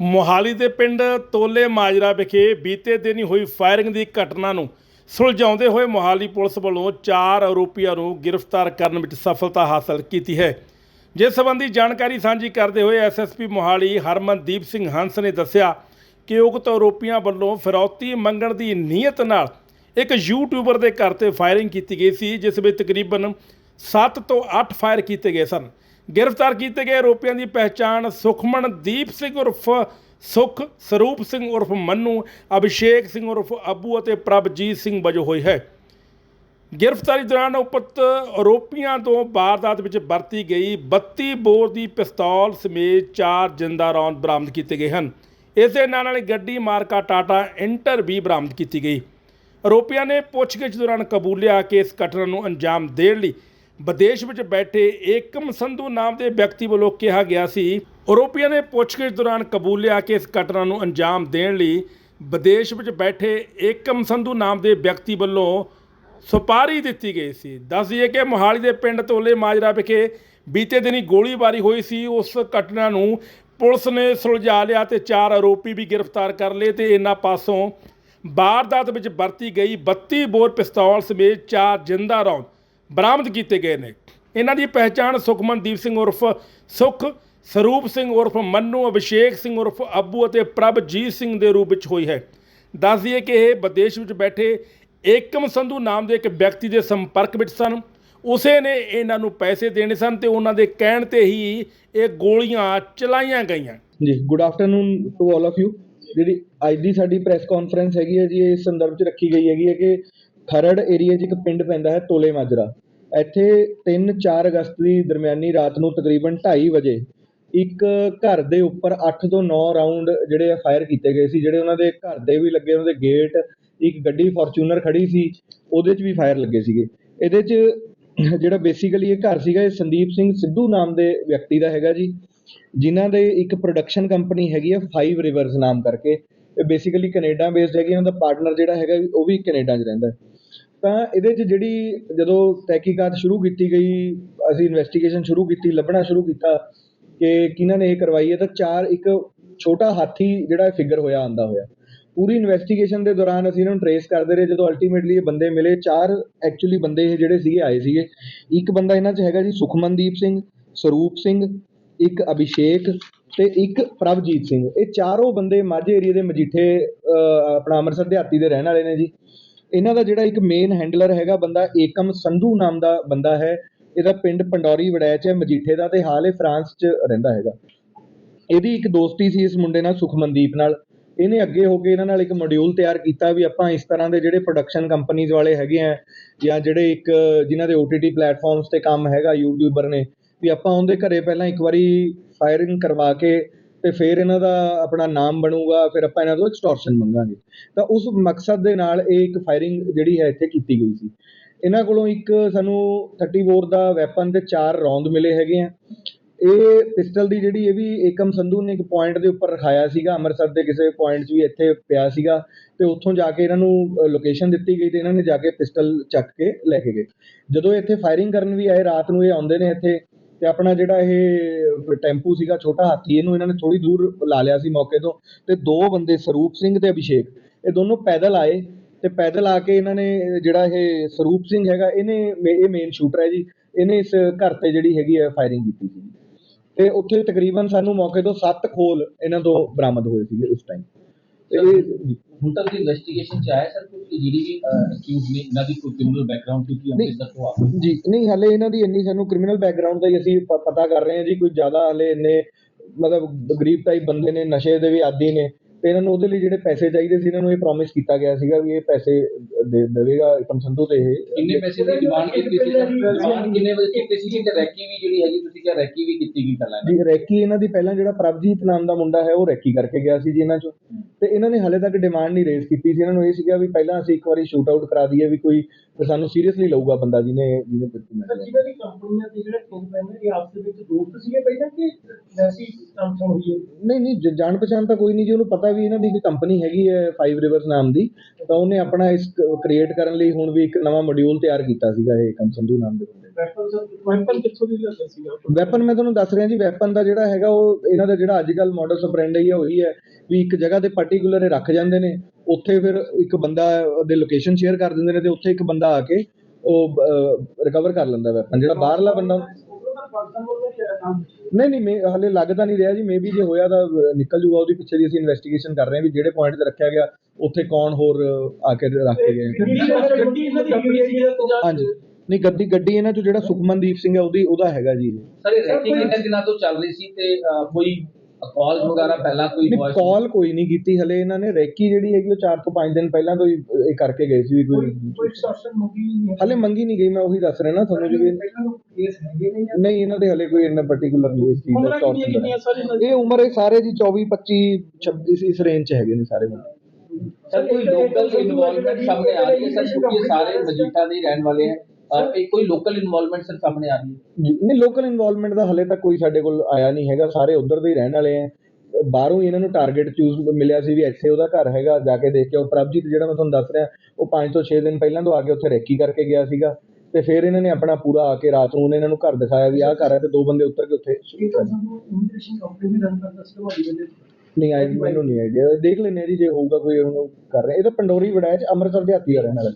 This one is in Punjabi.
ਮੋਹਾਲੀ ਦੇ ਪਿੰਡ ਤੋਲੇ ਮਾਜਰਾ ਵਿਖੇ ਬੀਤੇ ਦਿਨੀ ਹੋਈ ਫਾਇਰਿੰਗ ਦੀ ਘਟਨਾ ਨੂੰ ਸੁਲਝਾਉਂਦੇ ਹੋਏ ਮੋਹਾਲੀ ਪੁਲਿਸ ਵੱਲੋਂ ਚਾਰ ਆਰੋਪੀਆਂ ਨੂੰ ਗ੍ਰਿਫਤਾਰ ਕਰਨ ਵਿੱਚ ਸਫਲਤਾ ਹਾਸਲ ਕੀਤੀ ਹੈ। ਜਿਸ ਸੰਬੰਧੀ ਜਾਣਕਾਰੀ ਸਾਂਝੀ ਕਰਦੇ ਹੋਏ ਐਸਐਸਪੀ ਮੋਹਾਲੀ ਹਰਮਨਦੀਪ ਸਿੰਘ ਹੰਸ ਨੇ ਦੱਸਿਆ ਕਿ ਉਕਤ ਆਰੋਪੀਆਂ ਵੱਲੋਂ ਫਿਰੌਤੀ ਮੰਗਣ ਦੀ ਨੀਅਤ ਨਾਲ ਇੱਕ ਯੂਟਿਊਬਰ ਦੇ ਘਰ ਤੇ ਫਾਇਰਿੰਗ ਕੀਤੀ ਗਈ ਸੀ, ਜਿਸ ਵਿੱਚ ਤਕਰੀਬਨ 7 ਤੋਂ 8 ਫਾਇਰ ਕੀਤੇ ਗਏ ਸਨ। ਗ੍ਰਿਫਤਾਰ ਕੀਤੇ ਗਏ ਆਰੋਪੀਆਂ ਦੀ ਪਹਿਚਾਣ ਸੁਖਮਨਦੀਪ ਸਿੰਘ ਉਰਫ ਸੁਖ ਸਰੂਪ ਸਿੰਘ ਉਰਫ ਮੰਨੂ, ਅਭਿਸ਼ੇਕ ਸਿੰਘ ਉਰਫ ਅੱਬੂ ਅਤੇ ਪ੍ਰਭਜੀਤ ਸਿੰਘ ਵਜੋਂ ਹੋਈ ਹੈ। ਗ੍ਰਿਫਤਾਰੀ ਦੌਰਾਨ ਉਪਤ ਆਰੋਪੀਆਂ ਤੋਂ ਵਾਰਦਾਤ ਵਿੱਚ ਵਰਤੀ ਗਈ 32 ਬੋਰ ਦੀ ਪਿਸਤੌਲ ਸਮੇਤ ਚਾਰ ਜਿੰਦਾ ਰੌਂਦ ਬਰਾਮਦ ਕੀਤੇ ਗਏ ਹਨ। ਇਸੇ ਨਾਲ ਨਾਲ ਗੱਡੀ ਮਾਰਕਾ ਟਾਟਾ ਇੰਟਰ ਵੀ ਬਰਾਮਦ ਕੀਤੀ ਗਈ। ਆਰੋਪੀਆਂ ਨੇ ਪੁੱਛਗਿੱਛ ਦੌਰਾਨ ਕਬੂਲਿਆ ਕਿ ਇਸ ਘਟਨਾ ਨੂੰ ਅੰਜਾਮ ਦੇਣ ਲਈ ਵਿਦੇਸ਼ ਵਿੱਚ ਬੈਠੇ ਏਕਮ ਸੰਧੂ ਨਾਮ ਦੇ ਵਿਅਕਤੀ ਵੱਲੋਂ ਕਿਹਾ ਗਿਆ ਸੀ ਆਰੋਪੀਆਂ ਨੇ ਪੁੱਛਗਿੱਛ ਦੌਰਾਨ ਕਬੂਲਿਆ ਕਿ ਇਸ ਘਟਨਾ ਨੂੰ ਅੰਜਾਮ ਦੇਣ ਲਈ ਵਿਦੇਸ਼ ਵਿੱਚ ਬੈਠੇ ਏਕਮ ਸੰਧੂ ਨਾਮ ਦੇ ਵਿਅਕਤੀ ਵੱਲੋਂ ਸੁਪਾਰੀ ਦਿੱਤੀ ਗਈ ਸੀ। ਦੱਸ ਦਈਏ ਕਿ ਮੋਹਾਲੀ ਦੇ ਪਿੰਡ ਤੋਲੇ ਮਾਜਰਾ ਵਿਖੇ ਬੀਤੇ ਦਿਨੀ ਗੋਲੀਬਾਰੀ ਹੋਈ ਸੀ। ਉਸ ਘਟਨਾ ਨੂੰ ਪੁਲਿਸ ਨੇ ਸੁਲਝਾ ਲਿਆ ਤੇ ਚਾਰ ਆਰੋਪੀ ਵੀ ਗ੍ਰਿਫਤਾਰ ਕਰ ਲਏ ਤੇ ਇਹਨਾਂ ਪਾਸੋਂ ਵਾਰਦਾਤ ਵਿੱਚ ਵਰਤੀ ਗਈ 32 ਬੋਰ ਪਿਸਤੌਲ ਸਮੇਤ ਚਾਰ ਜਿੰਦਾ ਰੌਂਦ ਬਰਾਮਦ ਕੀਤੇ ਗਏ ਨੇ। ਇਹਨਾਂ ਦੀ ਪਹਿਚਾਣ ਸੁਖਮਨਦੀਪ ਸਿੰਘ ਉਰਫ ਸੁਖ, ਸਰੂਪ ਸਿੰਘ ਉਰਫ ਮੰਨੂ, ਅਭਿਸ਼ੇਕ ਸਿੰਘ ਉਰਫ ਅੱਬੂ ਅਤੇ ਪ੍ਰਭਜੀਤ ਸਿੰਘ ਦੇ ਰੂਪ ਵਿੱਚ ਹੋਈ ਹੈ। ਦੱਸ ਦਈਏ ਕਿ ਇਹ ਵਿਦੇਸ਼ ਵਿੱਚ ਬੈਠੇ ਏਕਮ ਸੰਧੂ ਨਾਮ ਦੇ ਇੱਕ ਵਿਅਕਤੀ ਦੇ ਸੰਪਰਕ ਵਿੱਚ ਸਨ। ਉਸੇ ਨੇ ਇਹਨਾਂ ਨੂੰ ਪੈਸੇ ਦੇਣੇ ਸਨ ਤੇ ਉਹਨਾਂ ਦੇ ਕਹਿਣ ਤੇ ਹੀ ਇਹ ਗੋਲੀਆਂ ਚਲਾਈਆਂ ਗਈਆਂ। ਜੀ good afternoon to all of you ਜਿਹੜੀ ਅੱਜ ਦੀ ਸਾਡੀ ਪ੍ਰੈਸ ਕਾਨਫਰੰਸ ਹੈਗੀ ਹੈ ਜੀ ਇਸ ਸੰਦਰਭ ਚ ਰੱਖੀ ਗਈ ਹੈਗੀ ਹੈ ਕਿ ਖਰੜ ਏਰੀਏ 'ਚ ਇੱਕ ਪਿੰਡ ਪੈਂਦਾ ਹੈ ਤੋਲੇ ਮਾਜਰਾ। ਇੱਥੇ 3-4 ਅਗਸਤ ਦੀ ਦਰਮਿਆਨੀ ਰਾਤ ਨੂੰ ਤਕਰੀਬਨ 2:30 ਵਜੇ ਇੱਕ ਘਰ ਦੇ ਉੱਪਰ 8 ਤੋਂ 9 ਰਾਊਂਡ ਜਿਹੜੇ ਆ ਫਾਇਰ ਕੀਤੇ ਗਏ ਸੀ, ਜਿਹੜੇ ਉਹਨਾਂ ਦੇ ਘਰ ਦੇ ਵੀ ਲੱਗੇ, ਉਹਨਾਂ ਦੇ ਗੇਟ ਇੱਕ ਗੱਡੀ ਫੋਰਚੂਨਰ ਖੜੀ ਸੀ, ਉਹਦੇ 'ਚ ਵੀ ਫਾਇਰ ਲੱਗੇ ਸੀਗੇ। ਇਹਦੇ 'ਚ ਜਿਹੜਾ ਬੇਸਿਕਲੀ ਇਹ ਘਰ ਸੀਗਾ, ਇਹ ਸੰਦੀਪ ਸਿੰਘ ਸਿੱਧੂ ਨਾਮ ਦੇ ਵਿਅਕਤੀ ਦਾ ਹੈਗਾ ਜੀ, ਜਿਨ੍ਹਾਂ ਦੇ ਇੱਕ ਪ੍ਰੋਡਕਸ਼ਨ ਕੰਪਨੀ ਹੈਗੀ ਆ ਫਾਈਵ ਰਿਵਰਸ ਨਾਮ ਕਰਕੇ। ਇਹ ਬੇਸਿਕਲੀ ਕੈਨੇਡਾ ਬੇਸਡ ਹੈਗੀ ਉਹਨਾਂ ਦਾ ਪਾਰਟਨਰ ਜਿਹੜਾ ਹੈਗਾ, ਉਹ ਵੀ ਕੈਨੇਡਾ 'ਚ ਰਹਿੰਦਾ। ਤਾਂ ਇਹਦੇ 'ਚ ਜਿਹੜੀ ਜਦੋਂ ਤਹਿਕੀਕਾਤ ਸ਼ੁਰੂ ਕੀਤੀ ਗਈ, ਅਸੀਂ ਇਨਵੈਸਟੀਗੇਸ਼ਨ ਸ਼ੁਰੂ ਕੀਤੀ, ਲੱਭਣਾ ਸ਼ੁਰੂ ਕੀਤਾ ਕਿ ਕਿਹਨਾਂ ਨੇ ਇਹ ਕਰਵਾਈ ਹੈ, ਤਾਂ ਚਾਰ, ਇੱਕ ਛੋਟਾ ਹਾਥੀ ਜਿਹੜਾ ਫਿਗਰ ਹੋਇਆ, ਆਉਂਦਾ ਹੋਇਆ। ਪੂਰੀ ਇਨਵੈਸਟੀਗੇਸ਼ਨ ਦੇ ਦੌਰਾਨ ਅਸੀਂ ਇਹਨਾਂ ਨੂੰ ਟਰੇਸ ਕਰਦੇ ਰਹੇ, ਜਦੋਂ ਅਲਟੀਮੇਟਲੀ ਇਹ ਬੰਦੇ ਮਿਲੇ, ਚਾਰ ਐਕਚੁਅਲੀ ਬੰਦੇ ਇਹ ਜਿਹੜੇ ਸੀਗੇ, ਆਏ ਸੀਗੇ। ਇੱਕ ਬੰਦਾ ਇਹਨਾਂ 'ਚ ਹੈਗਾ ਜੀ ਸੁਖਮਨਦੀਪ ਸਿੰਘ, ਸਰੂਪ ਸਿੰਘ, ਇੱਕ ਅਭਿਸ਼ੇਕ ਤੇ ਇੱਕ ਪ੍ਰਭਜੀਤ ਸਿੰਘ। ਇਹ ਚਾਰੋਂ ਬੰਦੇ ਮਾਝੇ ਏਰੀਆ ਦੇ ਮਜੀਠੇ ਆਪਣਾ ਅੰਮ੍ਰਿਤਸਰ ਦਿਹਾਤੀ ਦੇ ਰਹਿਣ ਵਾਲੇ ਨੇ ਜੀ। ਇਹਨਾਂ ਦਾ ਜਿਹੜਾ ਇੱਕ ਮੇਨ ਹੈਂਡਲਰ ਹੈਗਾ ਬੰਦਾ ਏਕਮ ਸੰਧੂ ਨਾਮ ਦਾ ਬੰਦਾ ਹੈ। ਇਹਦਾ ਪਿੰਡ ਪੰਡੌਰੀ ਵੜੈਚ ਹੈ, ਮਜੀਠੇ ਦਾ ਤੇ ਹਾਲ ਇਹ ਫਰਾਂਸ 'ਚ ਰਹਿੰਦਾ ਹੈਗਾ। ਇਹਦੀ ਇੱਕ ਦੋਸਤੀ ਸੀ ਇਸ ਮੁੰਡੇ ਨਾਲ, ਸੁਖਮਨਦੀਪ ਨਾਲ। ਇਹਨੇ ਅੱਗੇ ਹੋ ਕੇ ਇਹਨਾਂ ਨਾਲ ਇੱਕ ਮੋਡਿਊਲ ਤਿਆਰ ਕੀਤਾ ਵੀ ਆਪਾਂ ਇਸ ਤਰ੍ਹਾਂ ਦੇ ਜਿਹੜੇ ਪ੍ਰੋਡਕਸ਼ਨ ਕੰਪਨੀਆਂ ਵਾਲੇ ਹੈਗੇ ਆ, ਜਾਂ ਜਿਹੜੇ ਇੱਕ ਜਿਨ੍ਹਾਂ ਦੇ OTT ਪਲੇਟਫਾਰਮਸ ਤੇ ਕੰਮ ਹੈਗਾ, ਯੂਟਿਊਬਰ ਨੇ, ਵੀ ਆਪਾਂ ਉਹਦੇ ਘਰੇ ਪਹਿਲਾਂ ਇੱਕ ਵਾਰੀ ਫਾਇਰਿੰਗ ਕਰਵਾ ਕੇ ਅਤੇ ਫਿਰ ਇਹਨਾਂ ਦਾ ਆਪਣਾ ਨਾਮ ਬਣੂਗਾ, ਫਿਰ ਆਪਾਂ ਇਹਨਾਂ ਤੋਂ ਐਕਸਟੋਰਸ਼ਨ ਮੰਗਾਂਗੇ। ਤਾਂ ਉਸ ਮਕਸਦ ਦੇ ਨਾਲ ਇਹ ਇੱਕ ਫਾਇਰਿੰਗ ਜਿਹੜੀ ਹੈ ਇੱਥੇ ਕੀਤੀ ਗਈ ਸੀ। ਇਹਨਾਂ ਕੋਲੋਂ ਇੱਕ ਸਾਨੂੰ 30 ਬੋਰ ਦਾ ਵੈਪਨ ਤੇ ਚਾਰ ਰੌਂਦ ਮਿਲੇ ਹੈਗੇ ਆ। ਇਹ ਪਿਸਟਲ ਦੀ ਜਿਹੜੀ ਇਹ ਵੀ ਏਕਮ ਸੰਧੂ ਨੇ ਇੱਕ ਪੁਆਇੰਟ ਦੇ ਉੱਪਰ ਰਖਾਇਆ ਸੀਗਾ, ਅੰਮ੍ਰਿਤਸਰ ਦੇ ਕਿਸੇ ਪੁਆਇੰਟ 'ਚ ਵੀ ਇੱਥੇ ਪਿਆ ਸੀਗਾ। ਤੇ ਉੱਥੋਂ ਜਾ ਕੇ ਇਹਨਾਂ ਨੂੰ ਲੋਕੇਸ਼ਨ ਦਿੱਤੀ ਗਈ ਤੇ ਇਹਨਾਂ ਨੇ ਜਾ ਕੇ ਪਿਸਟਲ ਚੱਕ ਕੇ ਲੈ ਕੇ ਗਏ। ਜਦੋਂ ਇੱਥੇ ਫਾਇਰਿੰਗ ਕਰਨ ਵੀ ਆਏ, ਰਾਤ ਨੂੰ ਇਹ ਆਉਂਦੇ ਨੇ ਇੱਥੇ ਤੇ ਆਪਣਾ ਜਿਹੜਾ ਇਹ ਟੈਂਪੂ ਸੀਗਾ, ਛੋਟਾ ਹਾਥੀ, ਇਹਨੂੰ ਇਹਨਾਂ ਨੇ ਥੋੜੀ ਦੂਰ ਲਾ ਲਿਆ ਸੀ ਮੌਕੇ ਤੋਂ ਤੇ ਦੋ ਬੰਦੇ, ਸਰੂਪ ਸਿੰਘ ਤੇ ਅਭਿਸ਼ੇਕ, ਇਹ ਦੋਨੋਂ ਪੈਦਲ ਆਏ ਤੇ ਪੈਦਲ ਆ ਕੇ ਇਹਨਾਂ ਨੇ ਜਿਹੜਾ ਇਹ ਸਰੂਪ ਸਿੰਘ ਹੈਗਾ, ਇਹਨੇ ਇਹ ਮੇਨ ਸ਼ੂਟਰ ਹੈ ਜੀ, ਇਹਨੇ ਇਸ ਘਰ ਤੇ ਜਿਹੜੀ ਹੈਗੀ ਹੈ ਫਾਇਰਿੰਗ ਕੀਤੀ ਸੀ। ਤੇ ਉੱਥੇ ਤਕਰੀਬਨ ਸਾਨੂੰ ਮੌਕੇ ਤੋਂ 7 ਖੋਲ ਇਹਨਾਂ ਤੋਂ ਬਰਾਮਦ ਹੋਏ ਸੀਗੇ ਉਸ ਟਾਈਮ ਇਹ ਹੁਣ ਤੱਕ ਦੀ ਇਨਵੈਸਟੀਗੇਸ਼ਨ ਚ ਆਇਆ ਸਰ ਕਿ ਜਿਹੜੀ ਵੀ ਅਕਿਊਜ਼ ਨੇ ਇਹਨਾਂ ਦੀ ਕੋਈ ਕ੍ਰਿਮੀਨਲ ਬੈਕਗ੍ਰਾਉਂਡ ਕਿਉਂਕਿ ਨਹੀਂ। ਅੰਮ੍ਰਿਤਸਰ ਤੋਂ ਆ ਜੀ, ਨਹੀਂ, ਹਲੇ ਇਹਨਾਂ ਦੀ ਇੰਨੀ ਸਾਨੂੰ ਕ੍ਰਿਮੀਨਲ ਬੈਕਗ੍ਰਾਉਂਡ ਦਾ ਹੀ ਅਸੀਂ ਪ- ਪਤਾ ਕਰ ਰਹੇ ਹਾਂ ਜੀ, ਕੋਈ ਜ਼ਿਆਦਾ ਹਲੇ ਇੰਨੇ ਮਤਲਬ ਗਰੀਬ ਟਾਈਪ ਬੰਦੇ ਨੇ, ਨਸ਼ੇ ਦੇ ਵੀ ਆਦੀ ਨੇ ਤੇ ਇਹਨਾਂ ਨੂੰ ਉਹਦੇ ਲਈ ਜਿਹੜੇ ਪੈਸੇ ਚਾਹੀਦੇ ਸੀ ਇਹਨਾਂ ਨੂੰ ਇਹ ਪ੍ਰੋਮਿਸ ਕੀਤਾ ਗਿਆ ਸੀਗਾ ਵੀ ਇਹ ਪੈਸੇ ਦੇ ਦੇਵੇਗਾ ਇਕਮ ਸੰਧੂ ਤੇ ਇਹ ਕਿੰਨੇ ਪੈਸੇ ਦੀ ਡਿਮਾਂਡ ਕੀਤੀ ਸੀ? ਡਿਮਾਂਡ ਕਿੰਨੇ ਵਜੇ ਕੀਤੀ ਸੀ? ਤੇ ਰੈਕੀ ਵੀ ਜਿਹੜੀ ਹੈਗੀ ਤੁਸੀਂ ਕਿਹਾ ਰੈਕੀ ਵੀ ਕੀਤੀ ਗਈ ਪਹਿਲਾਂ ਜੀ ਰੈਕੀ ਇਹਨਾਂ ਦੀ ਪਹਿਲਾਂ ਜਿਹੜਾ ਪ੍ਰਭਜੀਤ ਨਾਮ ਦਾ ਮੁੰਡਾ ਹੈ ਉਹ ਰੈਕੀ ਕਰਕੇ ਗਿਆ ਸੀ ਜੀ ਇਹਨਾਂ ਚੋਂ। ਤੇ ਇਹਨਾਂ ਨੇ ਹਲੇ ਤੱਕ ਡਿਮਾਂਡ ਨਹੀਂ ਰੇਜ਼ ਕੀਤੀ ਸੀ। ਇਹਨਾਂ ਨੂੰ ਇਹ ਸੀਗਾ ਵੀ ਪਹਿਲਾਂ ਅਸੀਂ ਇੱਕ ਵਾਰੀ ਸ਼ੂਟ ਆਊਟ ਕਰਾ ਦਈਏ ਵੀ ਕੋਈ ਸਾਨੂੰ ਸੀਰੀਅਸਲੀ ਲਊਗਾ ਬੰਦਾ ਜਿਹਨੇ ਜਿਹਨੇ ਪਿੱਛੇ ਸਰ ਜਿਹਨਾਂ ਦੀ ਕੰਪਨੀਆਂ ਤੇ ਜਿਹੜੇ ਟਿੰਗ ਪੈਂਦੇ ਇਹ ਆਪਸ ਦੇ ਵਿੱਚ ਦੋਸਤ ਸੀਗੇ ਪਹਿਲਾਂ ਕਿ ਵੈਸੀ ਕੰਪਨੀ ਹੋਈ ਹੈ? ਨਹੀਂ ਨਹੀਂ ਜਾਣ ਪਛਾਣ ਤਾਂ ਕੋਈ ਨਹੀਂ ਜੀ ਉਹਨੂੰ ਪਤਾ ਵੀ ਇਹਨਾਂ ਦੀ ਇੱਕ ਕੰਪਨੀ ਹੈਗੀ ਹੈ 5 ਰਿਵਰਸ ਨਾਮ ਦੀ ਤਾਂ ਉਹਨੇ ਆਪਣਾ ਇਸ ਕ੍ਰੀਏਟ ਕਰਨ ਲਈ ਹੁਣ ਵੀ ਇੱਕ ਨਵਾਂ ਮੋਡਿਊਲ ਤਿਆਰ ਕੀਤਾ ਸੀਗਾ ਇਹ ਕੰਮ ਸੰਧੂ ਨਾਮ ਦੇ ਬੰਦੇ ਦਾ। ਵੈਪਨ ਸਰ ਵੈਪਨ ਕਿੱਥੋਂ ਦੀ ਲਿਆਂਦਾ ਸੀਗਾ? ਵੈਪਨ ਮੈਂ ਤੁਹਾਨੂੰ ਦੱਸ ਰਿਹਾ ਜੀ ਵੈਪਨ ਦਾ ਜਿਹੜਾ ਹੈਗਾ ਉਹ ਇਹਨਾਂ ਦਾ ਜਿਹੜਾ ਅੱਜ ਕੱਲ ਮਾਡਲ ਸਪਰੈਂਡ ਹੈ ਉਹੀ ਹੈ ਵੀ ਇੱਕ ਜਗ੍ਹਾ ਤੇ ਪਾਰਟਿਕੂਲਰ ਰੱਖ ਜਾਂਦੇ ਨੇ ਉੱਥੇ ਫਿਰ ਇੱਕ ਬੰਦਾ ਉਹਦੇ ਲੋਕੇਸ਼ਨ ਸ਼ੇਅਰ ਕਰ ਦਿੰਦੇ ਨੇ ਤੇ ਉੱਥੇ ਇੱਕ ਬੰਦਾ ਆ ਕੇ ਉਹ ਰਿਕਵਰ ਕਰ ਲੈਂਦਾ ਵੈਪਨ ਜਿਹੜਾ ਬਾਹਰਲਾ ਬੰਦਾ ਪਾਕਿਸਤਾਨ ਵੱਲੋਂ ਕਿਹਾ ਨਾਮ ਨਹੀਂ ਨਹੀਂ ਮੈਂ ਹਲੇ ਲੱਗਦਾ ਨਹੀਂ ਰਿਹਾ ਜੀ। ਮੇਬੀ ਜੇ ਹੋਇਆ ਤਾਂ ਨਿਕਲ ਜੂਗਾ। ਉਹਦੀ ਪਿੱਛੇ ਦੀ ਅਸੀਂ ਇਨਵੈਸਟੀਗੇਸ਼ਨ ਕਰ ਰਹੇ ਹਾਂ ਵੀ ਜਿਹੜੇ ਪੁਆਇੰਟ ਤੇ ਰੱਖਿਆ ਗਿਆ ਉੱਥੇ ਕੌਣ ਹੋਰ ਆ ਕੇ ਰੱਖ ਕੇ ਗਏ। ਗੱਡੀ ਇਹਨਾਂ ਦੀ ਹਾਂਜੀ। ਨਹੀਂ ਗੱਡੀ ਗੱਡੀ ਇਹਨਾਂ ਚੋਂ ਜਿਹੜਾ ਸੁਖਮਨਦੀਪ ਸਿੰਘ ਹੈ ਉਹਦੀ ਉਹਦਾ ਹੈਗਾ ਜੀ। ਸਰ ਇਹ ਰੈਕੀ ਕਿੰਨੇ ਦਿਨਾਂ ਤੋਂ ਚੱਲ ਰਹੀ ਸੀ ਤੇ ਕੋਈ ਕਾਲ ਵਗੈਰਾ ਪਹਿਲਾਂ ਕੋਈ ਨਹੀਂ ਕਾਲ ਕੋਈ ਨਹੀਂ ਕੀਤੀ ਹਲੇ ਇਹਨਾਂ ਨੇ ਰੈਕੀ ਜਿਹੜੀ ਹੈਗੀ ਉਹ 4 ਤੋਂ 5 ਦਿਨ ਪਹਿਲਾਂ ਤੋਂ ਹੀ ਇਹ ਕਰਕੇ ਗਏ ਸੀ ਵੀ ਕੋਈ ਕੋਈ ਸਟਾਰਸ਼ਨ ਮੁਕੀ ਨਹੀਂ ਹਲੇ ਮੰਗੀ ਨਹੀਂ ਗਈ ਮੈਂ ਉਹੀ ਦੱਸ ਰਿਹਾ ਨਾ ਤੁਹਾਨੂੰ ਜਿਵੇਂ ਕੇਸ ਹੈਗੇ ਨੇ ਨਹੀਂ ਇਹਨਾਂ ਦੇ ਹਲੇ ਕੋਈ ਇੰਨਾ ਪਾਰਟਿਕੂਲਰ ਨਹੀਂ ਇਸ ਚੀਜ਼ ਦਾ ਇਹਨਾਂ ਹੈ। ਇਹ ਉਮਰ ਇਹ ਸਾਰੇ ਜੀ 24 25 26 ਇਸ ਰੇਂਜ ਚ ਹੈਗੇ ਨੇ ਸਾਰੇ ਬੰਦੇ। ਸਰ ਕੋਈ ਲੋਕਲ ਇਨਵੋਲਵਮੈਂਟ ਸਾਹਮਣੇ ਆ ਰਹੀ ਹੈ ਸਰ ਕਿਉਂਕਿ ਸਾਰੇ ਮਜੀਠਾ ਦੇ ਹੀ ਰਹਿਣ ਵਾਲੇ ਹੈ ਅਹ, ਇਹ ਕੋਈ ਲੋਕਲ ਇਨਵੋਲਵਮੈਂਟ ਸਰ ਸਾਹਮਣੇ ਆ ਰਹੀ ਹੈ? ਨਹੀਂ ਲੋਕਲ ਇਨਵੋਲਵਮੈਂਟ ਦਾ ਹਲੇ ਤੱਕ ਕੋਈ ਸਾਡੇ ਕੋਲ ਆਇਆ ਨਹੀਂ ਹੈਗਾ। ਸਾਰੇ ਉਧਰ ਦੇ ਹੀ ਰਹਿਣ ਵਾਲੇ ਆ। ਬਾਹਰੋਂ ਹੀ ਇਹਨਾਂ ਨੂੰ ਟਾਰਗੇਟ ਚੂਜ਼ ਮਿਲਿਆ ਸੀ ਵੀ ਇੱਥੇ ਉਹਦਾ ਘਰ ਹੈਗਾ ਜਾ ਕੇ ਦੇਖ ਕੇ ਉਹ ਪ੍ਰਭਜੀਤ ਜਿਹੜਾ ਮੈਂ ਤੁਹਾਨੂੰ ਦੱਸ ਰਿਹਾ ਉਹ 5 ਤੋਂ 6 ਦਿਨ ਪਹਿਲਾਂ ਤੋਂ ਆ ਕੇ ਉੱਥੇ ਰੈਕੀ ਕਰਕੇ ਗਿਆ ਸੀਗਾ। ਤੇ ਫਿਰ ਇਹਨਾਂ ਨੇ ਆਪਣਾ ਪੂਰਾ ਆ ਕੇ ਰਾਤ ਨੂੰ ਉਹਨੇ ਇਹਨਾਂ ਨੂੰ ਘਰ ਦਿਖਾਇਆ ਵੀ ਆਹ ਘਰ ਹੈ ਤੇ ਦੋ ਬੰਦੇ ਉੱਤਰ ਕੇ ਉੱਥੇ ਇਹ ਤਾਂ ਸਾਨੂੰ ਇਮੀਗ੍ਰੇਸ਼ਨ ਕੰਪਨੀ ਵੀ ਰਨ ਕਰਦਾ ਸੀ ਤੁਹਾਡੀ ਵੇਲੇ ਨਹੀਂ ਆਈ ਮੈਨੂੰ ਨਹੀਂ ਆਈਡੀਆ। ਦੇਖ ਲੈਨੇ ਜੀ ਜੇ ਹੋਊਗਾ ਕੋਈ ਉਹਨੂੰ ਕਰ ਰਹੇ। ਇਹ ਤਾਂ ਪੰਡੋਰੀ ਵੜਾਇਆ ਚ ਅੰਮ੍ਰਿਤਸਰ ਦੇ ਹੱਥੀ ਆ ਰਹਿਣ ਵਾਲਾ